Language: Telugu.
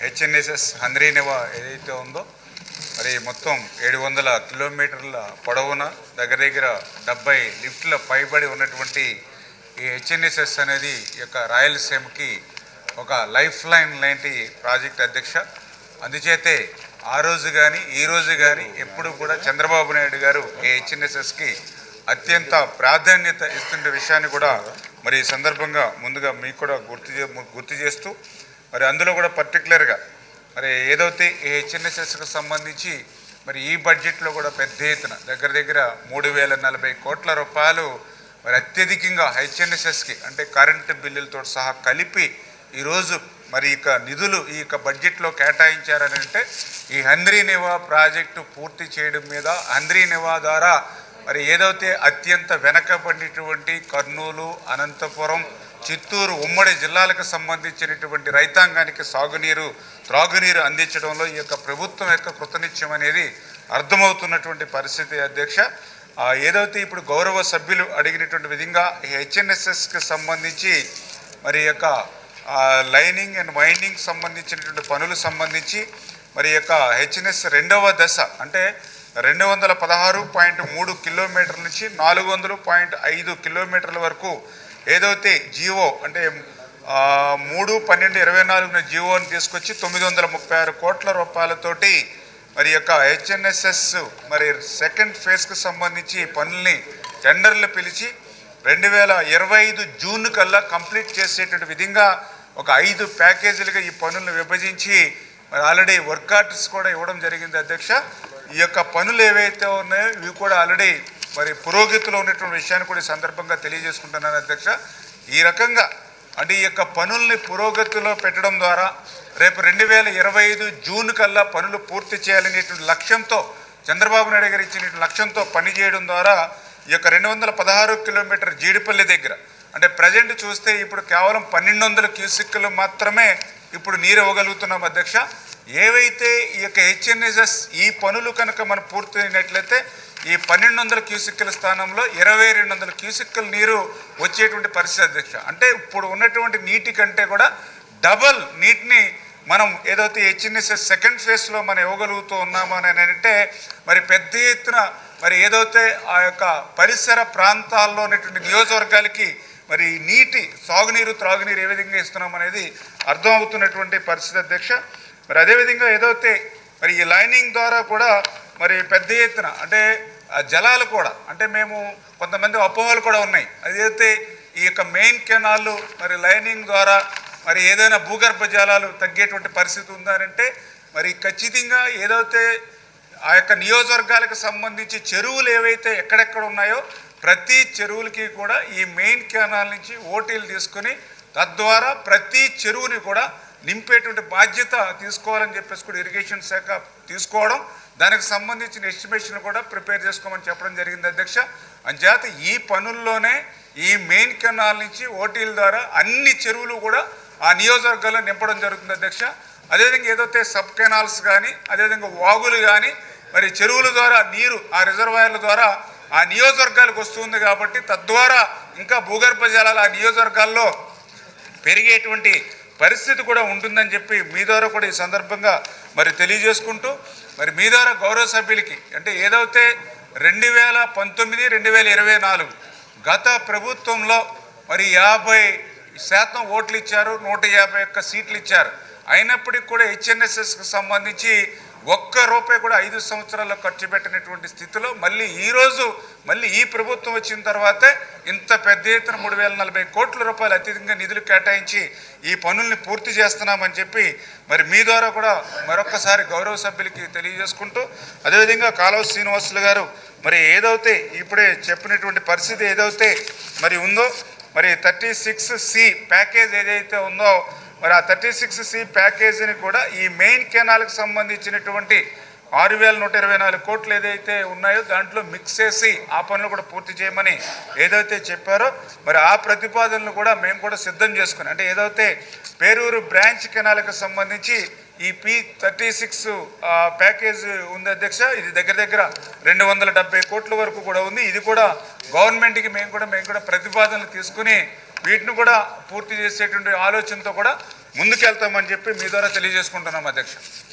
హెచ్ఎన్ఎస్ఎస్ హంద్రీనివా ఏదైతే ఉందో మరి మొత్తం ఏడు వందల కిలోమీటర్ల పొడవున దగ్గర దగ్గర డెబ్బై లిఫ్ట్ల పైబడి ఉన్నటువంటి ఈ హెచ్ఎన్ఎస్ఎస్ అనేది ఈ యొక్క రాయలసీమకి ఒక లైఫ్ లైన్ లాంటి ప్రాజెక్ట్ అధ్యక్ష. అందుచేతే ఆ రోజు కానీ ఈ రోజు కానీ ఎప్పుడు కూడా చంద్రబాబు నాయుడు గారు ఈ హెచ్ఎన్ఎస్ఎస్కి అత్యంత ప్రాధాన్యత ఇస్తున్న విషయాన్ని కూడా మరి ఈ సందర్భంగా ముందుగా మీకు కూడా గుర్తు గుర్తు చేస్తూ మరి అందులో కూడా పర్టికులర్గా మరి ఏదైతే ఈ హెచ్ఎన్ఎస్ఎస్కి సంబంధించి మరి ఈ బడ్జెట్లో కూడా పెద్ద ఎత్తున దగ్గర దగ్గర మూడు వేల నలభై కోట్ల రూపాయలు మరి అత్యధికంగా హెచ్ఎన్ఎస్ఎస్కి అంటే కరెంటు బిల్లులతో సహా కలిపి ఈరోజు మరి ఇక నిధులు ఈ యొక్క బడ్జెట్లో కేటాయించారని అంటే ఈ హంద్రీ నివా ప్రాజెక్టు పూర్తి చేయడం మీద హంద్రీ నివా ద్వారా మరి ఏదైతే అత్యంత వెనకబడినటువంటి కర్నూలు అనంతపురం చిత్తూరు ఉమ్మడి జిల్లాలకు సంబంధించినటువంటి రైతాంగానికి సాగునీరు త్రాగునీరు అందించడంలో ఈ యొక్క ప్రభుత్వం యొక్క కృతనిత్యం అనేది అర్థమవుతున్నటువంటి పరిస్థితి అధ్యక్ష. ఏదైతే ఇప్పుడు గౌరవ సభ్యులు అడిగినటువంటి విధంగా ఈ హెచ్ఎన్ఎస్ఎస్కి సంబంధించి మరి యొక్క లైనింగ్ అండ్ వైండింగ్ సంబంధించినటువంటి పనులు సంబంధించి మరి యొక్క హెచ్ఎన్ఎస్ రెండవ దశ అంటే రెండు వందల పదహారు పాయింట్ మూడు కిలోమీటర్ల నుంచి నాలుగు వందలు పాయింట్ ఐదు కిలోమీటర్ల వరకు ఏదైతే జియో అంటే మూడు పన్నెండు ఇరవై నాలుగున జియోని తీసుకొచ్చి తొమ్మిది వందల ముప్పై ఆరు కోట్ల రూపాయలతోటి మరి యొక్క హెచ్ఎన్ఎస్ఎస్ మరి సెకండ్ ఫేజ్కి సంబంధించి పనుల్ని టెండర్లు పిలిచి రెండు వేల ఇరవై ఐదు జూన్ కల్లా కంప్లీట్ చేసేటువంటి విధంగా ఒక ఐదు ప్యాకేజీలుగా ఈ పనులను విభజించి మరి ఆల్రెడీ వర్క్ ఆర్డర్స్ కూడా ఇవ్వడం జరిగింది అధ్యక్ష. ఈ యొక్క పనులు ఏవైతే ఉన్నాయో ఇవి కూడా ఆల్రెడీ మరి పురోగతిలో ఉన్నటువంటి విషయాన్ని కూడా ఈ సందర్భంగా తెలియజేసుకుంటున్నాను అధ్యక్ష. ఈ రకంగా అంటే ఈ యొక్క పనుల్ని పురోగతిలో పెట్టడం ద్వారా రేపు రెండు వేల ఇరవై ఐదు జూన్ కల్లా పనులు పూర్తి చేయాలనేటువంటి లక్ష్యంతో చంద్రబాబు నాయుడు గారు ఇచ్చినటువంటి లక్ష్యంతో పనిచేయడం ద్వారా ఈ యొక్క రెండు వందల పదహారు కిలోమీటర్ జీడిపల్లి దగ్గర అంటే ప్రజెంట్ చూస్తే ఇప్పుడు కేవలం పన్నెండు వందల క్యూసిక్లు మాత్రమే ఇప్పుడు నీరు ఇవ్వగలుగుతున్నాం అధ్యక్ష. ఏవైతే ఈ యొక్క హెచ్ఎన్ఎస్ఎస్ ఈ పనులు కనుక మనం పూర్తయినట్లయితే ఈ పన్నెండు వందల క్యూసిక్కుల స్థానంలో ఇరవై రెండు వందల క్యూసిక్కుల నీరు వచ్చేటువంటి పరిస్థితి అధ్యక్ష. అంటే ఇప్పుడు ఉన్నటువంటి నీటి కంటే కూడా డబల్ నీటిని మనం ఏదైతే హెచ్ఎన్ఎస్ఎస్ సెకండ్ ఫేజ్లో మనం ఇవ్వగలుగుతూ ఉన్నాము అని అంటే మరి పెద్ద ఎత్తున మరి ఏదైతే ఆ యొక్క పరిసర ప్రాంతాల్లో ఉన్నటువంటి నియోజకవర్గాలకి మరి నీటి సాగునీరు త్రాగునీరు ఏ విధంగా ఇస్తున్నాం అనేది అర్థమవుతున్నటువంటి పరిస్థితి అధ్యక్ష. మరి అదేవిధంగా ఏదైతే మరి ఈ లైనింగ్ ద్వారా కూడా మరి పెద్ద ఎత్తున అంటే ఆ జలాలు కూడా అంటే మేము కొంతమంది అపోహలు కూడా ఉన్నాయి. అదైతే ఈ యొక్క మెయిన్ కెనాల్ మరి లైనింగ్ ద్వారా మరి ఏదైనా భూగర్భ జలాలు తగ్గేటువంటి పరిస్థితి ఉందనంటే మరి ఖచ్చితంగా ఏదైతే ఆ యొక్క నియోజకవర్గాలకు సంబంధించి చెరువులు ఏవైతే ఎక్కడెక్కడ ఉన్నాయో ప్రతి చెరువులకి కూడా ఈ మెయిన్ కెనాల్ నుంచి ఓటీలు తీసుకొని తద్వారా ప్రతి చెరువుని కూడా నింపేటువంటి బాధ్యత తీసుకోవాలని చెప్పేసి కూడా ఇరిగేషన్ శాఖ తీసుకోవడం దానికి సంబంధించిన ఎస్టిమేషన్ కూడా ప్రిపేర్ చేసుకోమని చెప్పడం జరిగింది అధ్యక్ష. అంచేత ఈ పనుల్లోనే ఈ మెయిన్ కెనాల్ నుంచి ఓటీల ద్వారా అన్ని చెరువులు కూడా ఆ నియోజకవర్గాల్లో నింపడం జరుగుతుంది అధ్యక్ష. అదేవిధంగా ఏదైతే సబ్ కెనాల్స్ కానీ అదేవిధంగా వాగులు కానీ మరి చెరువుల ద్వారా నీరు ఆ రిజర్వాయర్ల ద్వారా ఆ నియోజకవర్గాలకు వస్తుంది కాబట్టి తద్వారా ఇంకా భూగర్భ జలాలు ఆ నియోజకవర్గాల్లో పెరిగేటువంటి పరిస్థితి కూడా ఉంటుందని చెప్పి మీ ద్వారా కూడా ఈ సందర్భంగా మరి తెలియజేసుకుంటూ మరి మీ ద్వారా గౌరవ సభ్యులకి అంటే ఏదైతే రెండు వేల పంతొమ్మిది రెండు వేల ఇరవై నాలుగు గత ప్రభుత్వంలో మరి యాభై శాతం ఓట్లు ఇచ్చారు నూట యాభై ఒక్క సీట్లు ఇచ్చారు. అయినప్పటికీ కూడా హెచ్ఎన్ఎస్ఎస్కి సంబంధించి ఒక్క రూపాయి కూడా ఐదు సంవత్సరాల్లో ఖర్చు పెట్టినటువంటి స్థితిలో మళ్ళీ ఈరోజు మళ్ళీ ఈ ప్రభుత్వం వచ్చిన తర్వాతే ఇంత పెద్ద ఎత్తున మూడు వేల నలభై కోట్ల రూపాయలు అత్యధికంగా నిధులు కేటాయించి ఈ పనుల్ని పూర్తి చేస్తున్నామని చెప్పి మరి మీ ద్వారా కూడా మరొక్కసారి గౌరవ సభ్యులకి తెలియజేసుకుంటూ అదేవిధంగా కాలువ శ్రీనివాసులు గారు మరి ఏదైతే ఇప్పుడే చెప్పినటువంటి పరిస్థితి ఏదైతే మరి ఉందో మరి థర్టీ సిక్స్ సి ప్యాకేజ్ ఏదైతే ఉందో మరి ఆ థర్టీ సిక్స్ సి ప్యాకేజీని కూడా ఈ మెయిన్ కెనాల్కి సంబంధించినటువంటి ఆరు వేల నూట ఇరవై నాలుగు కోట్లు ఏదైతే ఉన్నాయో దాంట్లో మిక్స్ చేసి ఆ పనులు కూడా పూర్తి చేయమని ఏదైతే చెప్పారో మరి ఆ ప్రతిపాదనలు కూడా మేము కూడా సిద్ధం చేసుకుని అంటే ఏదైతే పేరూరు బ్రాంచ్ కెనాల్కి సంబంధించి ఈ పి థర్టీ సిక్స్ ప్యాకేజ్ ఉంది అధ్యక్ష ఇది దగ్గర దగ్గర రెండు వందల డెబ్బై కోట్ల వరకు కూడా ఉంది. ఇది కూడా గవర్నమెంట్కి మేము కూడా మేము కూడా ప్రతిపాదనలు తీసుకుని వీటిని కూడా పూర్తి చేసేటువంటి ఆలోచనతో కూడా ముందుకెళ్తామని చెప్పి మీ ద్వారా తెలియజేసుకుంటున్నాం అధ్యక్ష.